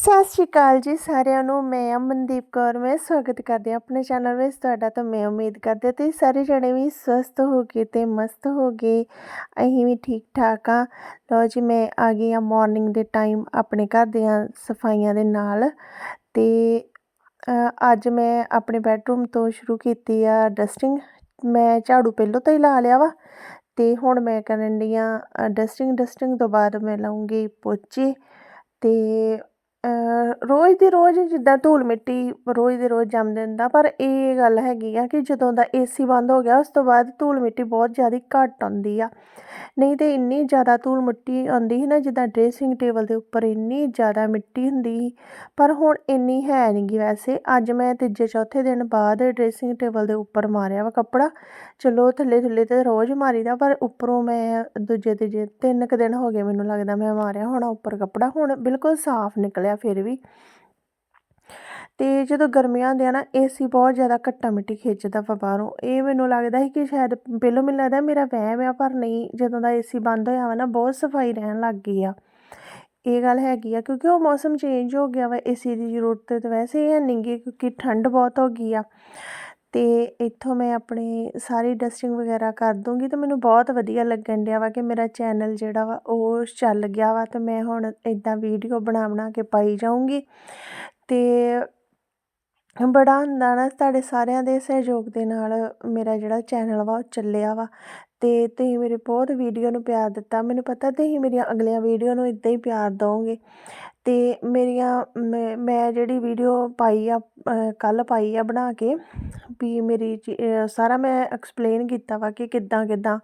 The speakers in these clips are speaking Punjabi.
ਸਤਿ ਸ਼੍ਰੀ ਅਕਾਲ ਜੀ ਸਾਰਿਆਂ ਨੂੰ, ਮੈਂ ਅਮਨਦੀਪ ਕੌਰ, ਮੈਂ ਸਵਾਗਤ ਕਰਦੀ ਹਾਂ ਆਪਣੇ ਚੈਨਲ ਵਿੱਚ, ਤੁਹਾਡਾ ਤਾਂ ਮੈਂ ਉਮੀਦ ਕਰਦੀ ਹਾਂ ਤੁਸੀਂ ਸਾਰੇ ਜਣੇ ਵੀ ਸਵਸਥ ਹੋ ਗਏ ਤੇ ਮਸਤ ਹੋ ਗਏ। ਅਸੀਂ ਵੀ ਠੀਕ ਠਾਕ ਆ ਲਓ ਜੀ, ਮੈਂ ਆ ਗਈ ਆ ਮਾਰਨਿੰਗ ਦੇ ਟਾਈਮ ਆਪਣੇ ਘਰ ਦੀਆਂ ਸਫਾਈਆਂ ਦੇ ਨਾਲ ਤੇ ਅੱਜ ਮੈਂ ਆਪਣੇ ਬੈੱਡਰੂਮ ਤੋਂ ਸ਼ੁਰੂ ਕੀਤੀ ਆ ਡਸਟਿੰਗ ਮੈਂ ਝਾੜੂ ਪਹਿਲੋਂ ਤੋਂ ਹੀ ਲਾ ਲਿਆ ਵਾ ਤੇ ਹੁਣ ਮੈਂ ਕਰਨ ਡਈ ਆ ਡਸਟਿੰਗ ਡਸਟਿੰਗ ਤੋਂ ਬਾਅਦ ਮੈਂ ਲਾਉਂਗੀ ਪੋਚੇ ਤੇ ਰੋਜ਼ ਦੀ ਰੋਜ਼ ਜਿੱਦਾਂ ਧੂਲ ਮਿੱਟੀ ਰੋਜ਼ ਦੀ ਰੋਜ਼ ਜੰਮ ਦਿੰਦਾ ਪਰ ਇਹ ਗੱਲ ਹੈਗੀ ਆ ਕਿ ਜਦੋਂ ਦਾ ਏਸੀ ਬੰਦ ਹੋ ਗਿਆ, ਉਸ ਤੋਂ ਬਾਅਦ ਧੂਲ ਮਿੱਟੀ ਬਹੁਤ ਜ਼ਿਆਦਾ ਘੱਟ ਆਉਂਦੀ ਆ। ਨਹੀਂ ਤੇ ਇੰਨੀ ਜ਼ਿਆਦਾ ਧੂਲ ਮਿੱਟੀ ਆਉਂਦੀ ਸੀ ਨਾ, ਜਿੱਦਾਂ ਡਰੈਸਿੰਗ ਟੇਬਲ ਦੇ ਉੱਪਰ ਇੰਨੀ ਜ਼ਿਆਦਾ ਮਿੱਟੀ ਹੁੰਦੀ ਸੀ, ਪਰ ਹੁਣ ਇੰਨੀ ਹੈ ਨਹੀਂ ਗੀ ਵੈਸੇ। ਅੱਜ ਮੈਂ ਤੀਜੇ ਚੌਥੇ ਦਿਨ ਬਾਅਦ ਡਰੈਸਿੰਗ ਟੇਬਲ ਦੇ ਉੱਪਰ ਮਾਰਿਆ ਵਾ ਕੱਪੜਾ। ਚਲੋ ਥੱਲੇ ਥੱਲੇ ਤੇ ਰੋਜ਼ ਮਾਰੀਦਾ, ਪਰ ਉੱਪਰੋਂ ਮੈਂ ਦੂਜੇ ਤੀਜੇ ਤਿੰਨ ਕੁ ਦਿਨ ਹੋ ਗਏ ਮੈਨੂੰ ਲੱਗਦਾ ਮੈਂ ਮਾਰਿਆ ਹੋਣਾ ਉੱਪਰ ਕੱਪੜਾ। ਹੁਣ ਬਿਲਕੁਲ ਸਾਫ਼ ਨਿਕਲਿਆ। ਫਿਰ ਵੀ। ਤੇ ਜਦੋਂ ਗਰਮੀਆਂ ਹੁੰਦੀਆਂ ਨਾ ਏਸੀ ਬਹੁਤ ਜ਼ਿਆਦਾ ਘੱਟਾ ਮਿੱਟੀ ਖਿੱਚਦਾ ਵਾ ਬਾਹਰੋਂ। ਇਹ ਮੈਨੂੰ ਲੱਗਦਾ ਸੀ ਕਿ ਸ਼ਾਇਦ ਪਹਿਲੋਂ ਮੈਨੂੰ ਲੱਗਦਾ ਮੇਰਾ ਵਹਿਮ ਆ, ਪਰ ਨਹੀਂ, ਜਦੋਂ ਦਾ ਏਸੀ ਬੰਦ ਹੋਇਆ ਵਾ ਨਾ, ਬਹੁਤ ਸਫ਼ਾਈ ਰਹਿਣ ਲੱਗ ਗਈ ਆ। ਇਹ ਗੱਲ ਹੈਗੀ ਆ, ਕਿਉਂਕਿ ਉਹ ਮੌਸਮ ਚੇਂਜ ਹੋ ਗਿਆ ਵਾ ਏਸੀ ਦੀ ਜ਼ਰੂਰਤ ਤਾਂ ਵੈਸੇ ਹੀ ਹੈ ਨਹੀਂ ਗੀ, ਕਿਉਂਕਿ ਠੰਡ ਬਹੁਤ ਹੋ ਗਈ ਆ। ਅਤੇ ਇੱਥੋਂ ਮੈਂ ਆਪਣੀ ਸਾਰੀ ਡਸਟਿੰਗ ਵਗੈਰਾ ਕਰ ਦੂੰਗੀ ਅਤੇ ਮੈਨੂੰ ਬਹੁਤ ਵਧੀਆ ਲੱਗਣ ਡਿਆ ਵਾ ਕਿ ਮੇਰਾ ਚੈਨਲ ਜਿਹੜਾ ਵਾ ਉਹ ਚੱਲ ਗਿਆ ਵਾ ਅਤੇ ਮੈਂ ਹੁਣ ਇੱਦਾਂ ਵੀਡੀਓ ਬਣਾ ਬਣਾ ਕੇ ਪਾਈ ਜਾਊਂਗੀ। ਅਤੇ ਬੜਾ ਹੁੰਦਾ ਨਾ ਤੁਹਾਡੇ ਸਾਰਿਆਂ ਦੇ ਸਹਿਯੋਗ ਦੇ ਨਾਲ ਮੇਰਾ ਜਿਹੜਾ ਚੈਨਲ ਵਾ ਉਹ ਚੱਲਿਆ ਵਾ ਅਤੇ ਤੁਸੀਂ ਮੇਰੇ ਬਹੁਤ ਵੀਡੀਓ ਨੂੰ ਪਿਆਰ ਦਿੱਤਾ। ਮੈਨੂੰ ਪਤਾ ਤੁਸੀਂ ਮੇਰੀਆਂ ਅਗਲੀਆਂ ਵੀਡੀਓ ਨੂੰ ਇਦਾਂ ਹੀ ਪਿਆਰ ਦਿਓਗੇ ਅਤੇ ਮੇਰੀਆਂ, ਮੈਂ ਮੈਂ ਜਿਹੜੀ ਵੀਡੀਓ ਪਾਈ ਆ ਕੱਲ੍ਹ ਪਾਈ ਆ ਬਣਾ ਕੇ, ਵੀ ਮੇਰੀ ਚੀ ਸਾਰਾ ਮੈਂ ਐਕਸਪਲੇਨ ਕੀਤਾ ਵਾ ਕਿ ਕਿੱਦਾਂ ਕਿੱਦਾਂ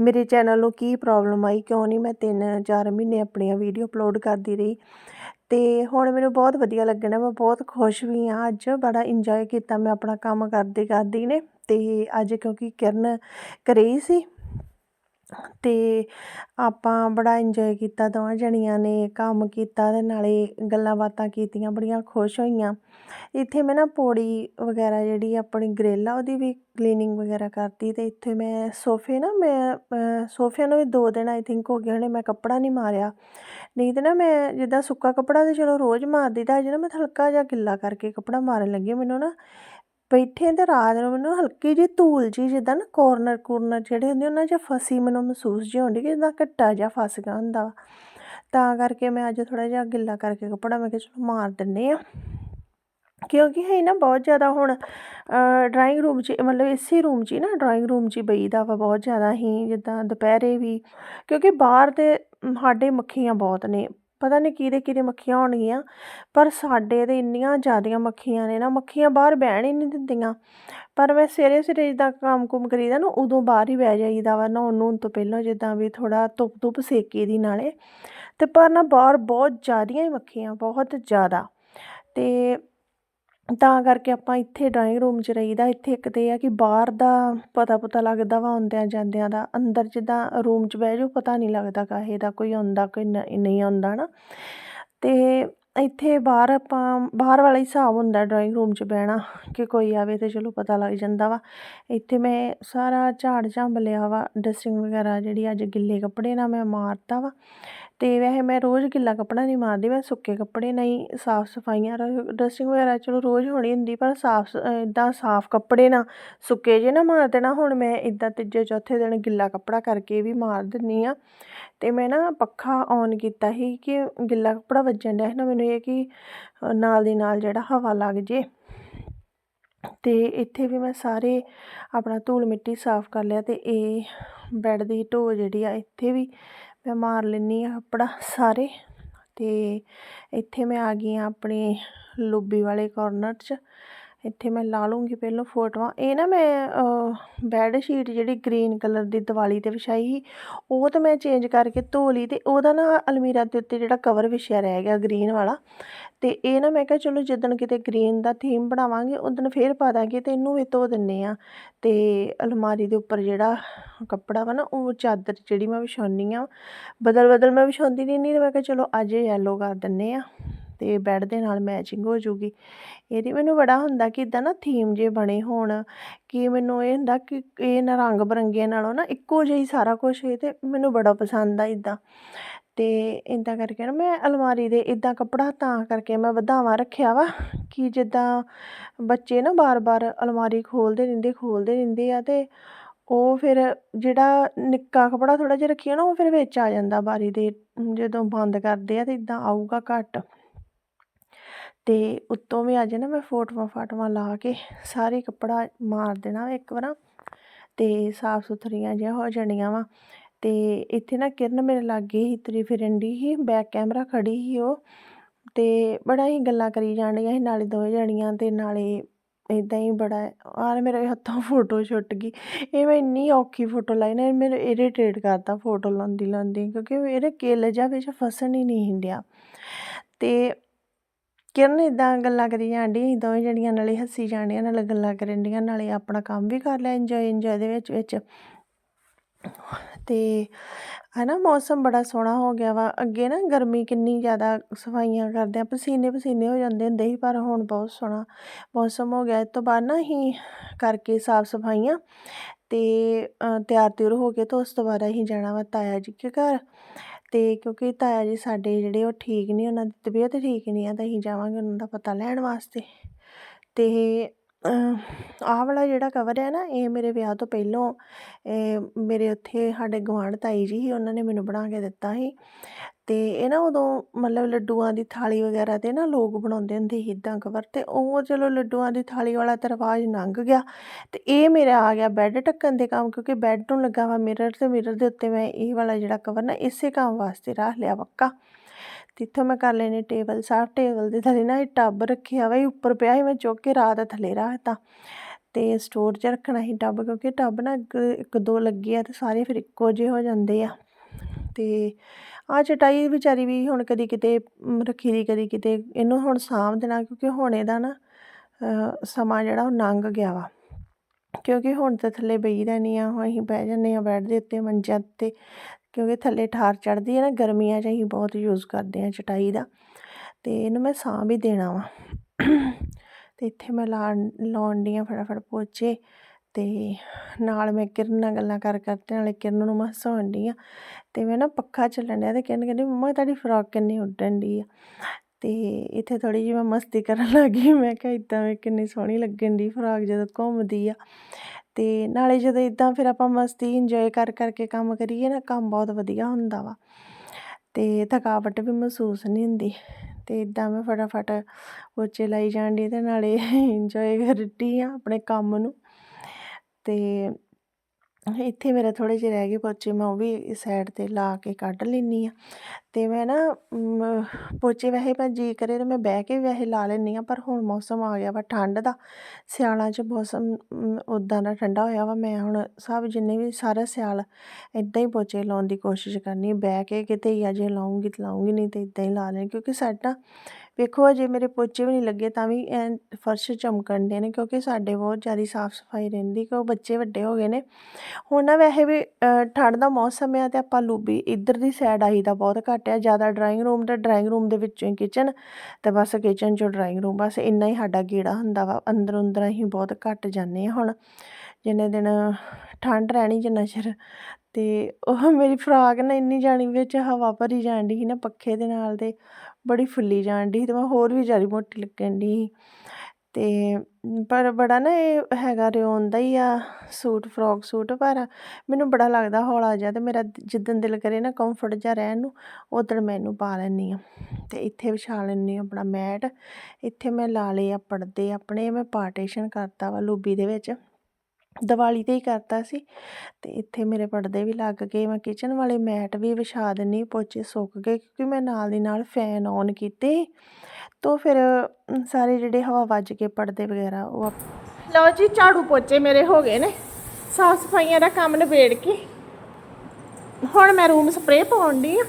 ਮੇਰੇ ਚੈਨਲ ਨੂੰ ਕੀ ਪ੍ਰੋਬਲਮ ਆਈ, ਕਿਉਂ ਨਹੀਂ ਮੈਂ 3-4 ਮਹੀਨੇ ਆਪਣੀਆਂ ਵੀਡੀਓ ਅਪਲੋਡ ਕਰਦੀ ਰਹੀ। ਅਤੇ ਹੁਣ ਮੈਨੂੰ ਬਹੁਤ ਵਧੀਆ ਲੱਗਣਾ, ਮੈਂ ਬਹੁਤ ਖੁਸ਼ ਵੀ ਹਾਂ ਅੱਜ ਬੜਾ ਇੰਜੋਏ ਕੀਤਾ ਮੈਂ ਆਪਣਾ ਕੰਮ ਕਰਦੀ ਕਰਦੀ ਨੇ। ਅਤੇ ਅੱਜ ਕਿਉਂਕਿ ਕਿਰਨ ਘਰੇ ਹੀ ਸੀ ਅਤੇ ਆਪਾਂ ਬੜਾ ਇੰਜੋਏ ਕੀਤਾ, ਦੋਵਾਂ ਜਣੀਆਂ ਨੇ ਕੰਮ ਕੀਤਾ ਅਤੇ ਨਾਲੇ ਗੱਲਾਂ ਬਾਤਾਂ ਕੀਤੀਆਂ, ਬੜੀਆਂ ਖੁਸ਼ ਹੋਈਆਂ। ਇੱਥੇ ਮੈਂ ਨਾ ਪੌੜੀ ਵਗੈਰਾ ਜਿਹੜੀ ਆਪਣੀ ਗ੍ਰਿਲ ਆ, ਉਹਦੀ ਵੀ ਕਲੀਨਿੰਗ ਵਗੈਰਾ ਕਰਤੀ ਅਤੇ ਇੱਥੇ ਮੈਂ ਸੋਫੇ ਨਾ, ਮੈਂ ਸੋਫਿਆਂ ਨੂੰ ਵੀ ਦੋ ਦਿਨ ਆਈ ਥਿੰਕ ਹੋ ਗਏ ਹੋਣੇ ਮੈਂ ਕੱਪੜਾ ਨਹੀਂ ਮਾਰਿਆ। ਨਹੀਂ ਤਾਂ ਨਾ ਮੈਂ ਜਿੱਦਾਂ ਸੁੱਕਾ ਕੱਪੜਾ ਤਾਂ ਚਲੋ ਰੋਜ਼ ਮਾਰਦੀ, ਤਾਂ ਅੱਜ ਨਾ ਮੈਂ ਹਲਕਾ ਜਿਹਾ ਗਿੱਲਾ ਕਰਕੇ ਕੱਪੜਾ ਮਾਰਨ ਲੱਗੀ ਮੈਨੂੰ ਨਾ ਬੈਠੇ ਤੇ ਰਾਤ ਨੂੰ ਮੈਨੂੰ ਹਲਕੀ ਜਿਹੀ ਧੂਲ ਜੀ ਜਿੱਦਾਂ ਨਾ ਕੋਰਨਰ ਕੋਰਨਰ ਜਿਹੜੇ ਹੁੰਦੇ ਉਹਨਾਂ 'ਚ ਫਸੀ ਮੈਨੂੰ ਮਹਿਸੂਸ ਜਿਹੀ ਹੁੰਦੀ ਕਿ ਜਿੱਦਾਂ ਘੱਟਾ ਜਿਹਾ ਫਸ ਗਿਆ ਹੁੰਦਾ ਵਾ। ਤਾਂ ਕਰਕੇ ਮੈਂ ਅੱਜ ਥੋੜਾ ਜਿਹਾ ਗਿੱਲਾ ਕਰਕੇ ਕੱਪੜਾ ਮੈਂ ਕਿਹਾ ਚਲੋ ਮਾਰ ਦਿੰਨੇ ਆ। ਕਿਉਂਕਿ ਹੈ ਨਾ ਬਹੁਤ ਜ਼ਿਆਦਾ ਹੁਣ ਡਰਾਇੰਗ ਰੂਮ 'ਚ, ਮਤਲਬ ਇਸੇ ਰੂਮ 'ਚ ਹੀ ਨਾ ਡਰਾਇੰਗ ਰੂਮ 'ਚ ਹੀ ਬਈਦਾ ਵਾ ਬਹੁਤ ਜ਼ਿਆਦਾ ਹੀ, ਜਿੱਦਾਂ ਦੁਪਹਿਰੇ ਵੀ। ਕਿਉਂਕਿ ਬਾਹਰ ਤੇ ਸਾਡੇ ਮੱਖੀਆਂ ਬਹੁਤ ਨੇ ਪਤਾ ਨਹੀਂ ਕਿਹਦੇ ਕਿਹਦੇ ਮੱਖੀਆਂ ਹੋਣਗੀਆਂ ਪਰ ਸਾਡੇ ਤੇ ਇੰਨੀਆਂ ਜ਼ਿਆਦੀਆਂ ਮੱਖੀਆਂ ਨੇ ਨਾ, ਮੱਖੀਆਂ ਬਾਹਰ ਬਹਿਣ ਹੀ ਨਹੀਂ ਦਿੰਦੀਆਂ। ਪਰ ਮੈਂ ਸਵੇਰੇ ਸਵੇਰੇ ਜਿੱਦਾਂ ਕੰਮ ਕੁਮ ਕਰੀਦਾ ਨਾ, ਉਦੋਂ ਬਾਹਰ ਹੀ ਬਹਿ ਜਾਈਦਾ ਵਾ ਨਹਾਉਣ ਨੂਣ ਤੋਂ ਪਹਿਲਾਂ, ਜਿੱਦਾਂ ਵੀ ਥੋੜਾ ਧੁੱਪ ਧੁੱਪ ਸੇਕੀ ਦੀ ਨਾਲੇ। ਤੇ ਪਰ ਨਾ ਬਾਹਰ ਬਹੁਤ ਜ਼ਿਆਦੀਆਂ ਹੀ ਮੱਖੀਆਂ, ਬਹੁਤ ਜ਼ਿਆਦਾ। ਤੇ ਤਾਂ ਕਰਕੇ ਆਪਾਂ ਇੱਥੇ ਡਰਾਇੰਗ ਰੂਮ 'ਚ ਰਹੀਦਾ। ਇੱਥੇ ਇੱਕ ਤਾਂ ਇਹ ਆ ਕਿ ਬਾਹਰ ਦਾ ਪਤਾ ਪਤਾ ਲੱਗਦਾ ਵਾ ਆਉਂਦਿਆਂ ਜਾਂਦਿਆਂ ਦਾ। ਅੰਦਰ ਜਿੱਦਾਂ ਰੂਮ 'ਚ ਬਹਿ ਜਾਓ, ਪਤਾ ਨਹੀਂ ਲੱਗਦਾ ਕਾਹੇ ਦਾ, ਕੋਈ ਆਉਂਦਾ, ਕੋਈ ਨ- ਨਹੀਂ ਆਉਂਦਾ ਹੈ ਨਾ। ਅਤੇ ਇੱਥੇ ਬਾਹਰ ਆਪਾਂ, ਬਾਹਰ ਵਾਲਾ ਹੀ ਹਿਸਾਬ ਹੁੰਦਾ ਡਰਾਇੰਗ ਰੂਮ 'ਚ ਬਹਿਣਾ, ਕਿ ਕੋਈ ਆਵੇ ਤਾਂ ਚਲੋ ਪਤਾ ਲੱਗ ਜਾਂਦਾ ਵਾ। ਇੱਥੇ ਮੈਂ ਸਾਰਾ ਝਾੜ ਝੰਬ ਲਿਆ ਵਾ ਡਸਟਿੰਗ ਵਗੈਰਾ ਜਿਹੜੀ ਅੱਜ ਗਿੱਲੇ ਕੱਪੜੇ ਨਾਲ ਮੈਂ ਮਾਰਤਾ ਵਾ। ਅਤੇ ਵੈਸੇ ਮੈਂ ਰੋਜ਼ ਗਿੱਲਾ ਕੱਪੜਾ ਨਹੀਂ ਮਾਰਦੀ, ਮੈਂ ਸੁੱਕੇ ਕੱਪੜੇ ਨਾਲ ਹੀ ਸਾਫ਼ ਸਫਾਈਆਂ ਡਸਟਿੰਗ ਵਗੈਰਾ ਚਲੋ ਰੋਜ਼ ਹੋਣੀ ਹੁੰਦੀ, ਪਰ ਸਾਫ਼ ਇੱਦਾਂ ਸਾਫ਼ ਕੱਪੜੇ ਨਾਲ ਸੁੱਕੇ ਜੇ ਨਾ ਮਾਰ ਦੇਣਾ, ਹੁਣ ਮੈਂ ਇੱਦਾਂ ਤੀਜੇ ਚੌਥੇ ਦਿਨ ਗਿੱਲਾ ਕੱਪੜਾ ਕਰਕੇ ਵੀ ਮਾਰ ਦਿੰਦੀ ਆ। ਅਤੇ ਮੈਂ ਨਾ ਪੱਖਾ ਔਨ ਕੀਤਾ ਸੀ ਕਿ ਗਿੱਲਾ ਕੱਪੜਾ ਵੱਜਣ ਡਿਆ ਸੀ ਨਾ, ਮੈਨੂੰ ਇਹ ਕਿ ਨਾਲ ਦੀ ਨਾਲ ਜਿਹੜਾ ਹਵਾ ਲੱਗ ਜੇ। ਤੇ ਇੱਥੇ ਵੀ ਮੈਂ ਸਾਰੇ ਆਪਣਾ ਧੂਲ ਮਿੱਟੀ ਸਾਫ਼ ਕਰ ਲਿਆ ਤੇ ਇਹ ਬੈੱਡ ਦੀ ਢੋ ਜਿਹੜੀ ਆ, ਇੱਥੇ ਵੀ ਮੈਂ ਮਾਰ ਲੈਂਦੀ ਹਾਂ ਕੱਪੜਾ ਸਾਰੇ ਅਤੇ ਇੱਥੇ ਮੈਂ ਆ ਗਈ ਹਾਂ ਆਪਣੇ ਲੋਬੀ ਵਾਲੇ ਕੋਰਨਰ 'ਚ ਇੱਥੇ ਮੈਂ ਲਾ ਲੂੰਗੀ ਪਹਿਲਾਂ ਫੋਟੋਆਂ। ਇਹ ਨਾ ਮੈਂ ਬੈੱਡ ਸ਼ੀਟ ਜਿਹੜੀ ਗ੍ਰੀਨ ਕਲਰ ਦੀ ਦੀਵਾਲੀ ਤੇ ਵਿਛਾਈ ਸੀ, ਉਹ ਤਾਂ ਮੈਂ ਚੇਂਜ ਕਰਕੇ ਧੋ ਲਈ ਤੇ ਉਹਦਾ ਨਾ ਅਲਮੀਰਾ ਦੇ ਉੱਤੇ ਜਿਹੜਾ ਕਵਰ ਵਿਛਿਆ ਰਹਿ ਗਿਆ ਗ੍ਰੀਨ ਵਾਲਾ। ਤੇ ਇਹ ਨਾ ਮੈਂ ਕਿਹਾ ਚਲੋ ਜਿੱਦਣ ਕਿਤੇ ਗ੍ਰੀਨ ਦਾ ਥੀਮ ਬਣਾਵਾਂਗੇ ਉਦੋਂ ਫੇਰ ਪਾ ਦਾਂਗੇ ਤੇ ਇਹਨੂੰ ਵੀ ਧੋ ਦਿੰਨੇ ਆ। ਤੇ ਅਲਮਾਰੀ ਦੇ ਉੱਪਰ ਜਿਹੜਾ ਕੱਪੜਾ ਵਾ ਨਾ, ਉਹ ਚਾਦਰ ਜਿਹੜੀ ਮੈਂ ਵਿਛਾਉਣੀ ਆ। ਬਦਲ ਬਦਲ ਮੈਂ ਵਿਛਾਉਂਦੀ ਨਹੀਂ ਨਹੀਂ ਮੈਂ ਕਿਹਾ ਚਲੋ ਅੱਜ ਯੈਲੋ ਕਰ ਦਿੰਨੇ ਆ। ਤੇ ਬੈੱਡ ਦੇ ਨਾਲ ਮੈਚਿੰਗ ਹੋ ਜੂਗੀ ਇਹਦੀ ਮੈਨੂੰ ਬੜਾ ਹੁੰਦਾ ਕਿ ਇਦਾਂ ਨਾ ਥੀਮ ਜੇ ਬਣੇ ਹੋਣ, ਕਿ ਮੈਨੂੰ ਇਹ ਹੁੰਦਾ ਕਿ ਇਹ ਨਾ ਰੰਗ ਬਰੰਗੀਆਂ ਨਾਲੋਂ ਨਾ ਇੱਕੋ ਜਿਹਾ ਹੀ ਸਾਰਾ ਕੁਝ ਹੈ ਤੇ ਮੈਨੂੰ ਬੜਾ ਪਸੰਦ ਆ ਇਦਾਂ ਤੇ ਇੱਦਾਂ ਕਰਕੇ ਨਾ ਮੈਂ ਅਲਮਾਰੀ ਦੇ ਇੱਦਾਂ ਕੱਪੜਾ ਤਾਂ ਕਰਕੇ ਮੈਂ ਵਧਾਵਾਂ ਰੱਖਿਆ ਵਾ, ਕਿ ਜਿੱਦਾਂ ਬੱਚੇ ਨਾ ਬਾਰ-ਬਾਰ ਅਲਮਾਰੀ ਖੋਲਦੇ ਰਹਿੰਦੇ ਖੋਲ੍ਹਦੇ ਰਹਿੰਦੇ ਆ ਤੇ ਉਹ ਫਿਰ ਜਿਹੜਾ ਨਿੱਕਾ ਕੱਪੜਾ ਥੋੜ੍ਹਾ ਜਿਹਾ ਰੱਖੀਏ ਨਾ ਉਹ ਫਿਰ ਵਿੱਚ ਆ ਜਾਂਦਾ ਬਾਰੀ ਦੇ, ਜਦੋਂ ਬੰਦ ਕਰਦੇ ਆ ਤੇ ਇੱਦਾਂ ਆਊਗਾ ਘੱਟ। ਅਤੇ ਉੱਤੋਂ ਵੀ ਅੱਜ ਨਾ ਮੈਂ ਫੋਟੋਆਂ ਫਾਟੋਆਂ ਲਾ ਕੇ ਸਾਰੇ ਕੱਪੜਾ ਮਾਰ ਦੇਣਾ ਇੱਕ ਵਾਰ ਅਤੇ ਸਾਫ਼ ਸੁਥਰੀਆਂ ਜਿਹੀਆਂ ਹੋ ਜਾਣੀਆਂ ਵਾ। ਅਤੇ ਇੱਥੇ ਨਾ ਕਿਰਨ ਮੇਰੇ ਲਾਗੇ ਹੀ ਤੁਰੀ ਫਿਰਨ ਡਈ ਸੀ ਬੈਕ ਕੈਮਰਾ ਖੜੀ ਸੀ ਉਹ। ਅਤੇ ਬੜਾ ਹੀ ਗੱਲਾਂ ਕਰੀ ਜਾਣੀਆਂ ਸੀ, ਨਾਲੇ ਦੋਵੇਂ ਜਣੀਆਂ ਅਤੇ ਨਾਲੇ ਇਦਾਂ ਹੀ ਬੜਾ ਆਹ ਮੇਰੇ ਹੱਥੋਂ ਫੋਟੋ ਛੁੱਟ ਗਈ। ਇਹ ਮੈਂ ਇੰਨੀ ਔਖੀ ਫੋਟੋ ਲਾਈ ਨਾ ਇਹ ਮੈਨੂੰ ਇਰੀਟੇਟ ਕਰਤਾ ਫੋਟੋ ਲਾਉਂਦੀ ਲਾਉਂਦੀ ਕਿਉਂਕਿ ਇਹਦੇ ਕਿੱਲ ਜਿਹਾ ਵਿੱਚ ਫਸਣ ਹੀ ਨਹੀਂ ਡਿਆ। ਅਤੇ ਕਿਰਨ ਇਦਾਂ ਗੱਲਾਂ ਕਰੀ ਜਾਣ ਡਈ ਅਸੀਂ ਦੋਵੇਂ ਜਣੀਆਂ ਨਾਲੇ ਹੱਸੀ ਜਾਣੀਆਂ ਨਾਲੇ ਗੱਲਾਂ ਕਰਨ ਡੀਆਂ, ਨਾਲੇ ਆਪਣਾ ਕੰਮ ਵੀ ਕਰ ਲਿਆ ਇੰਜੋਏ ਇੰਜੋਏ ਦੇ ਵਿੱਚ ਵਿੱਚ। ਤੇ ਹਨਾ ਮੌਸਮ ਬੜਾ ਸੋਹਣਾ ਹੋ ਗਿਆ ਵਾ। ਅੱਗੇ ਨਾ ਗਰਮੀ ਕਿੰਨੀ ਜ਼ਿਆਦਾ ਸਫਾਈਆਂ ਕਰਦੇ ਆ, ਪਸੀਨੇ ਪਸੀਨੇ ਹੋ ਜਾਂਦੇ ਹੁੰਦੇ ਸੀ, ਪਰ ਹੁਣ ਬਹੁਤ ਸੋਹਣਾ ਮੌਸਮ ਹੋ ਗਿਆ। ਇਸ ਤੋਂ ਬਾਅਦ ਨਾ ਅਸੀਂ ਕਰਕੇ ਸਾਫ਼ ਸਫਾਈਆਂ ਤੇ ਤਿਆਰ ਤਿਉਰ ਹੋ ਕੇ ਤੇ ਉਸ ਤੋਂ ਬਾਅਦ ਅਸੀਂ ਜਾਣਾ ਵਾ ਤਾਇਆ ਜੀ ਕੇ ਘਰ। ਤੇ ਕਿਉਂਕਿ ਤਾਇਆ ਜੀ ਸਾਡੇ ਜਿਹੜੇ ਉਹ ਠੀਕ ਨਹੀਂ ਉਹਨਾਂ ਦੀ ਤਬੀਅਤ ਠੀਕ ਨਹੀਂ ਆ, ਤਾਂ ਅਸੀਂ ਜਾਵਾਂਗੇ ਉਹਨਾਂ ਦਾ ਪਤਾ ਲੈਣ ਵਾਸਤੇ। ਤੇ ਆਹ ਵਾਲਾ ਜਿਹੜਾ ਕਵਰ ਹੈ ਨਾ, ਇਹ ਮੇਰੇ ਵਿਆਹ ਤੋਂ ਪਹਿਲੋਂ ਮੇਰੇ ਉੱਥੇ ਸਾਡੇ ਗੁਆਂਢ ਤਾਈ ਜੀ ਸੀ, ਉਹਨਾਂ ਨੇ ਮੈਨੂੰ ਬਣਾ ਕੇ ਦਿੱਤਾ ਸੀ। ਅਤੇ ਇਹ ਨਾ ਉਦੋਂ ਮਤਲਬ ਲੱਡੂਆਂ ਦੀ ਥਾਲੀ ਵਗੈਰਾ ਤੇ ਨਾ ਲੋਕ ਬਣਾਉਂਦੇ ਹੁੰਦੇ ਸੀ ਇੱਦਾਂ ਕਵਰ ਅਤੇ ਉਹ ਚਲੋ ਲੱਡੂਆਂ ਦੀ ਥਾਲੀ ਵਾਲਾ ਤਾਂ ਰਿਵਾਜ ਲੰਘ ਗਿਆ ਅਤੇ ਇਹ ਮੇਰਾ ਆ ਗਿਆ ਬੈੱਡ ਢੱਕਣ ਦੇ ਕੰਮ ਕਿਉਂਕਿ ਬੈੱਡ ਨੂੰ ਲੱਗਾ ਵਾ ਮਿਰਰ ਅਤੇ ਮਿਰਰ ਦੇ ਉੱਤੇ ਮੈਂ ਇਹ ਵਾਲਾ ਜਿਹੜਾ ਕਵਰ ਨਾ ਇਸੇ ਕੰਮ ਵਾਸਤੇ ਰੱਖ ਲਿਆ ਪੱਕਾ। ਤੇ ਇੱਥੋਂ ਮੈਂ ਕਰ ਲੈਣੀ ਟੇਬਲ ਸਾਫ਼, ਟੇਬਲ ਦੇ ਥੱਲੇ ਨਾ ਇਹ ਟੱਬ ਰੱਖਿਆ ਵਾ, ਇਹ ਉੱਪਰ ਪਿਆ ਸੀ ਮੈਂ ਚੁੱਕ ਕੇ ਰਾਤ ਥੱਲੇ ਰੱਖਤਾ ਅਤੇ ਸਟੋਰ 'ਚ ਰੱਖਣਾ ਸੀ ਟੱਬ ਕਿਉਂਕਿ ਟੱਬ ਨਾ ਇੱਕ ਇੱਕ ਦੋ ਲੱਗੇ ਆ ਅਤੇ ਸਾਰੇ ਫਿਰ ਇੱਕੋ ਜਿਹੇ ਹੋ ਜਾਂਦੇ ਆ। ਅਤੇ ਆ ਚਟਾਈ ਵਿਚਾਰੀ ਵੀ ਹੁਣ ਕਦੀ ਕਿਤੇ ਰੱਖੀ ਦੀ, ਕਦੀ ਕਿਤੇ, ਇਹਨੂੰ ਹੁਣ ਸਾਂਭ ਦੇਣਾ, ਕਿਉਂਕਿ ਹੁਣ ਇਹਦਾ ਨਾ ਸਮਾਂ ਜਿਹੜਾ ਉਹ ਲੰਘ ਗਿਆ ਵਾ। ਕਿਉਂਕਿ ਹੁਣ ਤਾਂ ਥੱਲੇ ਬਈਦਾ ਨਹੀਂ ਆ, ਹੁਣ ਅਸੀਂ ਬਹਿ ਜਾਂਦੇ ਆ ਬੈੱਡ ਦੇ ਉੱਤੇ, ਮੰਜਿਆਂ ਉੱਤੇ, ਕਿਉਂਕਿ ਥੱਲੇ ਠਾਰ ਚੜ੍ਹਦੀ ਹੈ ਨਾ, ਗਰਮੀਆਂ 'ਚ ਅਸੀਂ ਬਹੁਤ ਯੂਜ਼ ਕਰਦੇ ਆ ਚਟਾਈ ਦਾ। ਤੇ ਇਹਨੂੰ ਮੈਂ ਸਾਂਭ ਹੀ ਦੇਣਾ ਵਾ। ਤੇ ਇੱਥੇ ਮੈਂ ਲਾਉਣ ਲਾਉਣ ਡਈ ਹਾਂ ਫਟਾਫਟ ਪੋਚੇ। ਅਤੇ ਨਾਲ ਮੈਂ ਕਿਰਨ ਨਾਲ ਗੱਲਾਂ ਕਰ ਕਰ ਤੇ ਨਾਲੇ ਕਿਰਨ ਨੂੰ ਮੈਂ ਹਸਾਉਣ ਡਈ ਹਾਂ ਅਤੇ ਮੈਂ ਨਾ ਪੱਖਾ ਚੱਲਣ ਡਿਆ ਅਤੇ ਕਿਰਨ ਕਹਿੰਦੀ, ਮੰਮਾ, ਤੁਹਾਡੀ ਫਰਾਕ ਕਿੰਨੀ ਉੱਡਣ ਡਈ ਆ। ਅਤੇ ਇੱਥੇ ਥੋੜ੍ਹੀ ਜਿਹੀ ਮੈਂ ਮਸਤੀ ਕਰਨ ਲੱਗ ਗਈ। ਮੈਂ ਕਿਹਾ ਇਦਾਂ ਵੇ ਕਿੰਨੀ ਸੋਹਣੀ ਲੱਗਣ ਡਈ ਫਰਾਕ ਜਦੋਂ ਘੁੰਮਦੀ ਆ। ਅਤੇ ਨਾਲੇ ਜਦੋਂ ਇਦਾਂ ਫਿਰ ਆਪਾਂ ਮਸਤੀ ਇੰਜੋਏ ਕਰ ਕਰਕੇ ਕੰਮ ਕਰੀਏ ਨਾ, ਕੰਮ ਬਹੁਤ ਵਧੀਆ ਹੁੰਦਾ ਵਾ। ਅਤੇ ਥਕਾਵਟ ਵੀ ਮਹਿਸੂਸ ਨਹੀਂ ਹੁੰਦੀ। ਅਤੇ ਇਦਾਂ ਮੈਂ ਫਟਾਫਟ ਪੋਚੇ ਲਾਈ ਜਾਣ ਡਈ ਅਤੇ ਨਾਲੇ ਇੰਜੋਏ ਕਰਦੀ ਆ ਆਪਣੇ ਕੰਮ ਨੂੰ। ਤੇ ਇੱਥੇ ਮੇਰੇ ਥੋੜ੍ਹੇ ਜਿਹੇ ਰਹਿ ਗਏ ਪੋਚੇ, ਮੈਂ ਉਹ ਵੀ ਸਾਈਡ 'ਤੇ ਲਾ ਕੇ ਕੱਢ ਲੈਂਦੀ ਹਾਂ। ਅਤੇ ਮੈਂ ਨਾ ਪੋਚੇ ਵੈਸੇ ਮੈਂ ਜੀਅ ਕਰੇ ਤਾਂ ਮੈਂ ਬਹਿ ਕੇ ਵੀ ਵੈਸੇ ਲਾ ਲੈਂਦੀ ਹਾਂ, ਪਰ ਹੁਣ ਮੌਸਮ ਆ ਗਿਆ ਵਾ ਠੰਡ ਦਾ। ਸਿਆਲਾਂ 'ਚ ਮੌਸਮ ਉੱਦਾਂ ਦਾ ਠੰਡਾ ਹੋਇਆ ਵਾ, ਮੈਂ ਹੁਣ ਸਭ ਜਿੰਨੇ ਵੀ ਸਾਰਾ ਸਿਆਲ ਇੱਦਾਂ ਹੀ ਪੋਚੇ ਲਾਉਣ ਦੀ ਕੋਸ਼ਿਸ਼ ਕਰਨੀ ਬਹਿ ਕੇ ਕਿਤੇ ਹੀ ਅਜੇ ਲਾਉਂਗੀ ਤਾਂ ਲਾਉਂਗੀ ਨਹੀਂ ਤਾਂ ਇੱਦਾਂ ਹੀ ਲਾ ਲੈਣ ਕਿਉਂਕਿ ਸਾਡਾ ਵੇਖੋ, ਅਜੇ ਮੇਰੇ ਪੋਚੇ ਵੀ ਨਹੀਂ ਲੱਗੇ, ਤਾਂ ਵੀ ਐਨ ਫਰਸ਼ ਚਮਕਣ ਦੇ ਨੇ, ਕਿਉਂਕਿ ਸਾਡੇ ਬਹੁਤ ਜ਼ਿਆਦਾ ਸਾਫ਼ ਸਫ਼ਾਈ ਰਹਿੰਦੀ ਕਿ ਉਹ ਬੱਚੇ ਵੱਡੇ ਹੋ ਗਏ ਨੇ। ਹੁਣ ਨਾ ਵੈਸੇ ਵੀ ਠੰਡ ਦਾ ਮੌਸਮ ਆ ਤੇ ਆਪਾਂ ਲੂਬੀ ਇੱਧਰ ਦੀ ਸਾਈਡ ਆਈ ਦਾ ਬਹੁਤ ਘੱਟ ਆ, ਜ਼ਿਆਦਾ ਡਰਾਇੰਗ ਰੂਮ ਤੇ ਡਰਾਇੰਗ ਰੂਮ ਦੇ ਵਿੱਚੋਂ ਹੀ ਕਿਚਨ ਤੇ ਬਸ ਕਿਚਨ ਚੋਂ ਡਰਾਇੰਗ ਰੂਮ ਬਸ ਇੰਨਾ ਹੀ ਸਾਡਾ ਗੇੜਾ ਹੁੰਦਾ ਵਾ ਅੰਦਰ ਅੰਦਰ ਅਸੀਂ ਬਹੁਤ ਘੱਟ ਜਾਂਦੇ ਹਾਂ ਹੁਣ। ਜਿੰਨੇ ਦਿਨ ਠੰਡ ਰਹਿਣੀ ਜਿੰਨਾ ਚਿਰ, ਤੇ ਉਹ ਮੇਰੀ ਫਰਾਕ ਨਾ ਇੰਨੀ ਜਾਣੀ ਵਿੱਚ ਹਵਾ ਭਰੀ ਜਾਣ ਡਈ ਸੀ ਨਾ ਪੱਖੇ ਦੇ ਨਾਲ ਤੇ ਬੜੀ ਫੁੱਲੀ ਜਾਣ ਡਈ ਸੀ ਤੇ ਮੈਂ ਹੋਰ ਵੀ ਜ਼ਿਆਦਾ ਮੋਟੀ ਲੱਗਣ ਡਈ ਸੀ। ਤੇ, ਪਰ ਬੜਾ ਨਾ ਇਹ ਹੈਗਾ ਰਿਓਨ ਦਾ ਹੀ ਆ ਸੂਟ, ਫਰੋਕ ਸੂਟ, ਪਰ ਮੈਨੂੰ ਬੜਾ ਲੱਗਦਾ ਹੌਲਾ ਜਿਹਾ ਅਤੇ ਮੇਰਾ ਜਿੱਦਣ ਦਿਲ ਕਰੇ ਨਾ ਕੰਫਰਟ ਜਿਹਾ ਰਹਿਣ ਨੂੰ ਉੱਦਣ ਮੈਂ ਇਹਨੂੰ ਪਾ ਲੈਂਦੀ ਹਾਂ। ਅਤੇ ਇੱਥੇ ਵਿਛਾ ਲੈਂਦੀ ਹਾਂ ਆਪਣਾ ਮੈਟ ਇੱਥੇ ਮੈਂ ਲਾ ਲਏ ਆ ਪਰਦੇ ਆਪਣੇ, ਮੈਂ ਪਾਰਟੀਸ਼ਨ ਕਰਤਾ ਵਾ ਲੂਬੀ ਦੇ ਵਿੱਚ। ਦੀਵਾਲੀ 'ਤੇ ਹੀ ਕਰਤਾ ਸੀ। ਤੇ ਇੱਥੇ ਮੇਰੇ ਪਰਦੇ ਵੀ ਲੱਗ ਗਏ, ਮੈਂ ਕਿਚਨ ਵਾਲੇ ਮੈਟ ਵੀ ਵਿਛਾ ਦਿੰਦੀ ਪੋਚੇ ਸੁੱਕ ਗਏ, ਕਿਉਂਕਿ ਮੈਂ ਨਾਲ ਦੀ ਨਾਲ ਫੈਨ ਔਨ ਕੀਤੇ। ਸੀ। ਫਿਰ ਸਾਰੇ ਜਿਹੜੇ ਹਵਾ ਵੱਜ ਕੇ ਪਰਦੇ ਵਗੈਰਾ, ਉਹ ਆਪ- ਲਓ ਜੀ, ਝਾੜੂ ਪੋਚੇ ਮੇਰੇ ਹੋ ਗਏ ਨੇ। ਸਾਫ਼ ਸਫਾਈਆਂ ਦਾ ਕੰਮ ਨਿਬੇੜ ਕੇ ਹੁਣ ਮੈਂ ਰੂਮ ਸਪਰੇਅ ਪਾਉਣ ਦੀ ਆ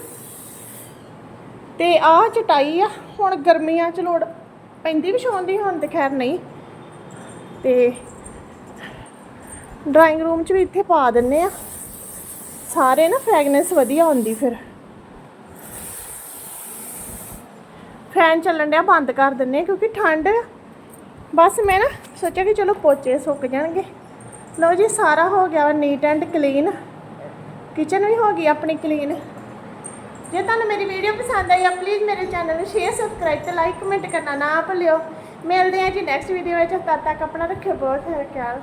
ਤੇ ਆਹ ਚਟਾਈ ਆ, ਹੁਣ ਗਰਮੀਆਂ ਚ ਲੋੜ ਪੈਂਦੀ ਵਿਛਾਉਣ ਦੀ, ਹੁਣ ਤੇ ਖੈਰ ਨਹੀਂ। ਤੇ ਡਰਾਇੰਗ ਰੂਮ 'ਚ ਵੀ ਇੱਥੇ ਪਾ ਦਿੰਨੇ ਆ। ਸਾਰੇ ਨਾ ਫ੍ਰੈਗਨੈਂਸ ਵਧੀਆ ਹੁੰਦੀ ਫਿਰ। ਫੈਨ ਚੱਲਣ ਡਿਆ ਬੰਦ ਕਰ ਦਿੰਨੇ ਆ ਕਿਉਂਕਿ ਠੰਡ ਬਸ ਮੈਂ ਨਾ ਸੋਚਿਆ ਕਿ ਚਲੋ ਪੋਚੇ ਸੁੱਕ ਜਾਣਗੇ। ਲਓ ਜੀ, ਸਾਰਾ ਹੋ ਗਿਆ ਵਾ ਨੀਟ ਐਂਡ ਕਲੀਨ। ਕਿਚਨ ਵੀ ਹੋ ਗਈ ਆਪਣੀ ਕਲੀਨ। ਜੇ ਤੁਹਾਨੂੰ ਮੇਰੀ ਵੀਡੀਓ ਪਸੰਦ ਆਈ ਆ ਪਲੀਜ਼ ਮੇਰੇ ਚੈਨਲ ਨੂੰ ਸ਼ੇਅਰ ਸਬਸਕ੍ਰਾਈਬ ਤੇ ਲਾਈਕ ਕਮੈਂਟ ਕਰਨਾ ਨਾ ਭੁੱਲਿਓ। ਮਿਲਦੇ ਹਾਂ ਜੀ ਨੈਕਸਟ ਵੀਡੀਓ ਵਿੱਚ, ਤਦ ਤੱਕ ਆਪਣਾ ਰੱਖਿਓ ਬਹੁਤ ਖਿਆਲ।